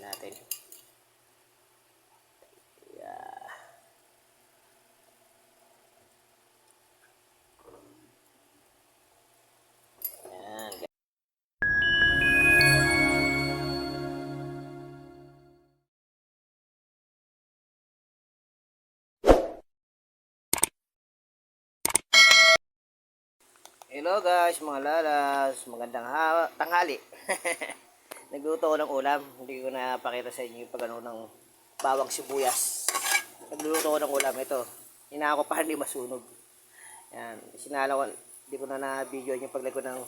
Natin. Yeah. Ayan. Hello guys, mga lalas. Magandang ha- tanghali. Nagluto ko ng ulam. Hindi ko na pakita sa inyo yung pag ano ng bawang sibuyas. Nagluto ko ng ulam. Ito. Hina ko pa hindi masunog. Yan. Sinala ko. Hindi ko na na-video yung paglagay ng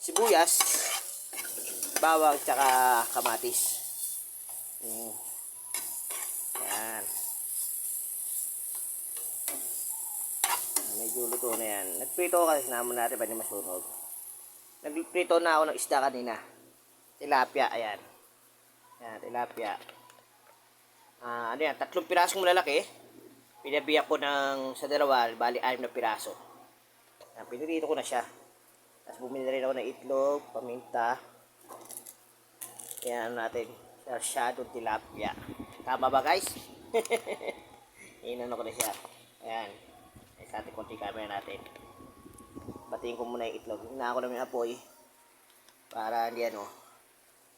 sibuyas, bawang, tsaka kamatis. Mm. Yan. Medyo luto na yan. Nagprito kasi naman natin ba hindi masunog. Nagprito na ako ng isda kanina. Tilapia, ayan. Ayan, tilapia. Ah, ano yan, tatlong pirasong malalaki. Pinabiyak ko ng sa dalawa, bali anim na piraso. Ayan, pinirito ko na siya. Tapos bumili na rin ako ng itlog, paminta. Ayan, ano natin, sarsyado tilapia. Tama ba guys? Inano ko na siya. Ayan. Ay, sa ating konti camera natin. Batiin ko muna yung itlog. Hina ko naman yung apoy. Para hindi ano,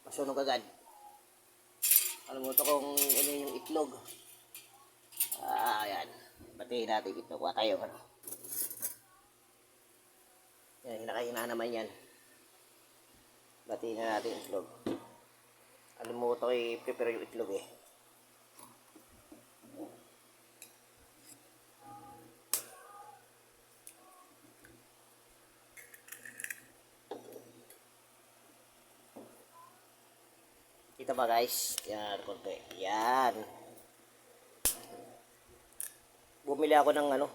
masunog agad. Kalimutan kong ano yung itlog. Ah, ayan. Batiin natin itlog. Wala tayo, ano. Yan, hinakahina naman yan. Batiin na natin itlog. Kalimutan ko i-prepare yung itlog eh. Kita ba guys? Yan, konti. Yan. Bumili ako ng ano,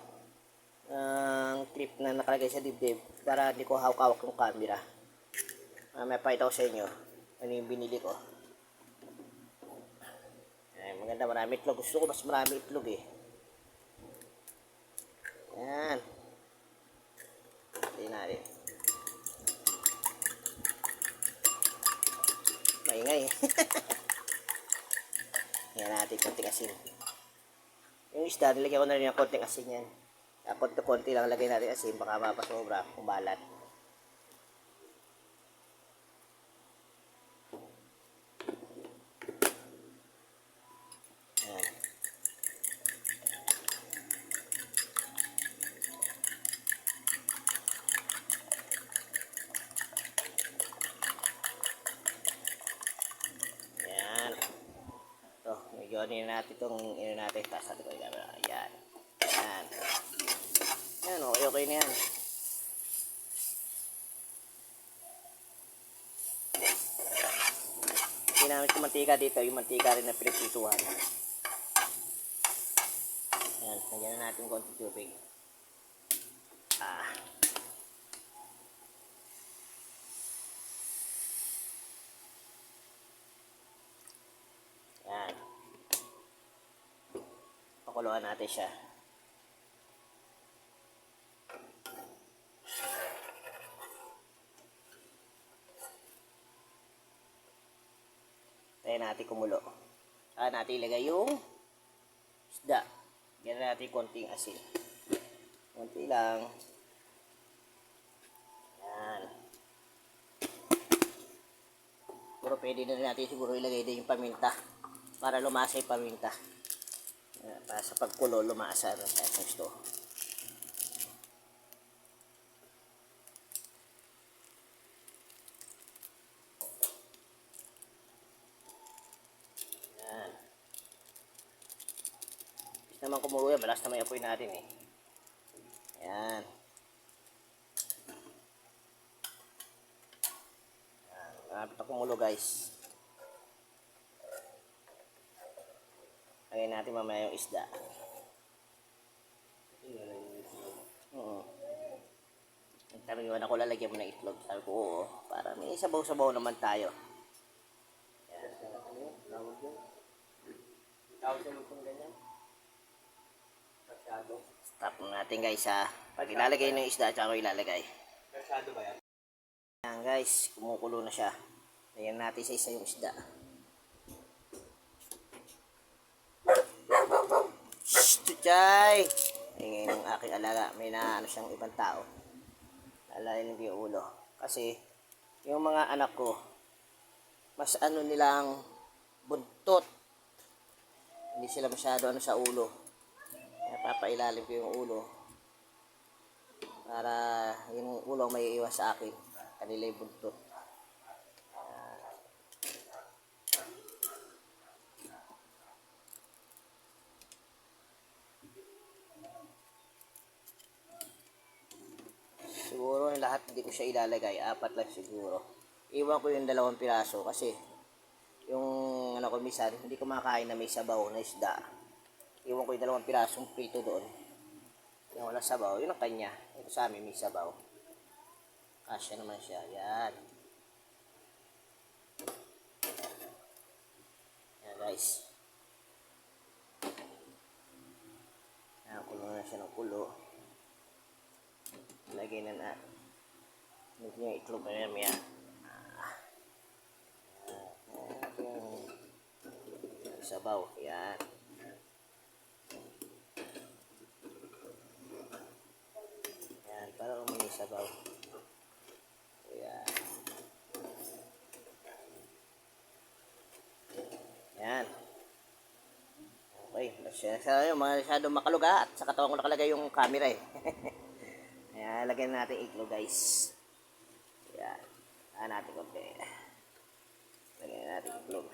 ng clip na nakalagay sa dibdib para hindi ko hawak-hawak yung camera. Uh, may pakita ko sa inyo ano yung binili ko. Ay, maganda marami itlog. Gusto ko mas marami itlog eh. Yan. Tingnan natin. Maingay. Yan natin konting asin. Yung isda, nilagyan ko na rin ng konting asin yan. Uh, konti-konti lang lagay natin asin, baka mapasobra, kumalat. Yan. Yan. Yun natin itong ino natin. Taas natin ko yung camera. Ayan. Ayan. Ayan, okay, okay na yan. Ginamit ko mantika dito, yung mantika rin na pinagpituhan. Ayan, nagyan na natin konti tubig. Ah. Yan. Pakuluan natin siya. Tayo natin kumulo. Saka natin ilagay yung isda. Ganyan natin konting asin. Konti lang. Yan. Pero pwede na natin siguro ilagay din yung paminta para lumasa yung paminta. Sa pagkulo, lumasa na sa gusto. Yan. Bis naman kumulo yan, balas naman yung apoy natin eh. Yan. Yan. Malapit na kumulo guys. Lagyan natin mamaya yung isda. Oo. Nagtanong ako lalagyan mo ng itlog. Sabi ko, oo. Para may sabaw-sabaw naman tayo. Yan. Stop na natin guys ha. Pag ilalagay na yung isda, tsaka ko ilalagay. Versado ba yan? Yan guys, kumukulo na siya. Lagyan natin sa isa yung isda. Chay! Ingay ng aking alaga. May na ano siyang ibang tao. Alayin yung ulo. Kasi, yung mga anak ko, mas ano nilang buntot. Hindi sila masyado ano sa ulo. Kaya papailalim ko yung ulo. Para yung ulo may iwas sa akin. Kanila yung buntot. Siguro yung lahat hindi ko siya ilalagay. Apat lang siguro. Iwan ko yung dalawang piraso kasi yung ano ko minsan, hindi ko makain na may sabaw na isda. Iwan ko yung dalawang pirasong prito doon. Yung walang sabaw, yun ang kanya. Ito sa amin may sabaw. Kasya naman siya. Yan. Yan guys. Yan, kulo na siya ng kulo. Lagay na na. Lagyan yung itlog na yan, maya. Ah. Yan. Yan. Sabaw. Yan. Yan, para umani sabaw. Yan. Yan. Okay, masyado masyado makaluga at sa katawan ko nakalagay yung camera eh. Ayan, lagyan natin igloo guys. Ayan natin konti. Lagyan natin igloo.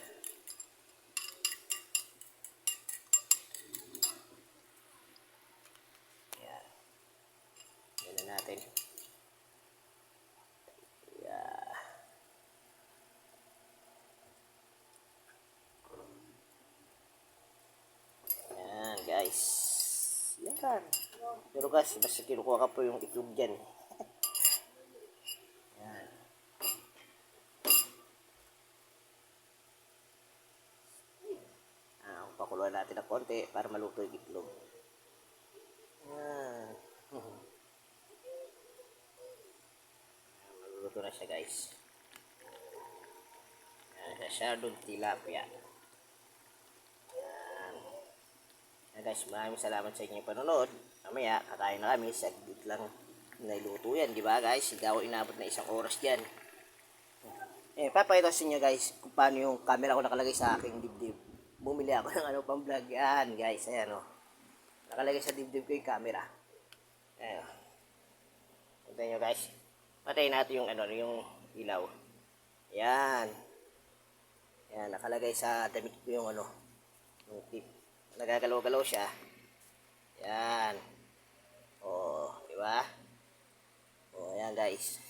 Ayan. Lagyan na natin. Ayan. Ayan guys. Yan. Pero guys, basta kinukuha ka po yung itlog dyan. Yan. Ah, pakuluan natin ng konti para maluto yung itlog. Yan. Maluluto na siya guys. Yan, masyadong tilapia. Yan. Yan guys, maraming salamat sa inyong panonood. Mamaya, kakain na kami. Saglit lang nailuto yan, di ba guys? Hindi ako inabot na isang oras dyan. Eh, papakita sa inyo guys kung paano yung camera ko nakalagay sa aking dibdib. Bumili ako ng ano pang vlog. Yan guys, ayan o. Nakalagay sa dibdib ko yung camera. Ayan o. Punta nyo guys. Patayin natin yung ano, yung ilaw. Yan. Yan, nakalagay sa damit ko yung ano, yung tip. Nagagalaw-galaw siya. Yan. Oh, di ba? Oh, ayan guys.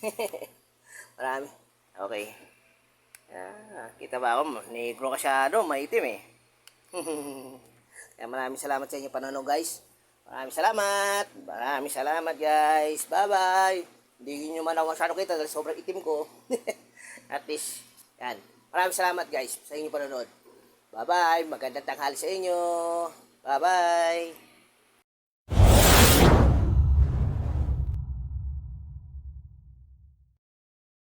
Marami. Okay. Ah, kita ba ako? Negro ka siya, ano, maitim eh. Kaya maraming salamat sa inyo panonood guys. Maraming salamat. Maraming salamat guys. Bye-bye. Hindi nyo man ako masyado kita dahil sobrang itim ko. At least, yan. Maraming salamat guys sa inyong panonood. Bye-bye. Magandang tanghali sa inyo. Bye-bye.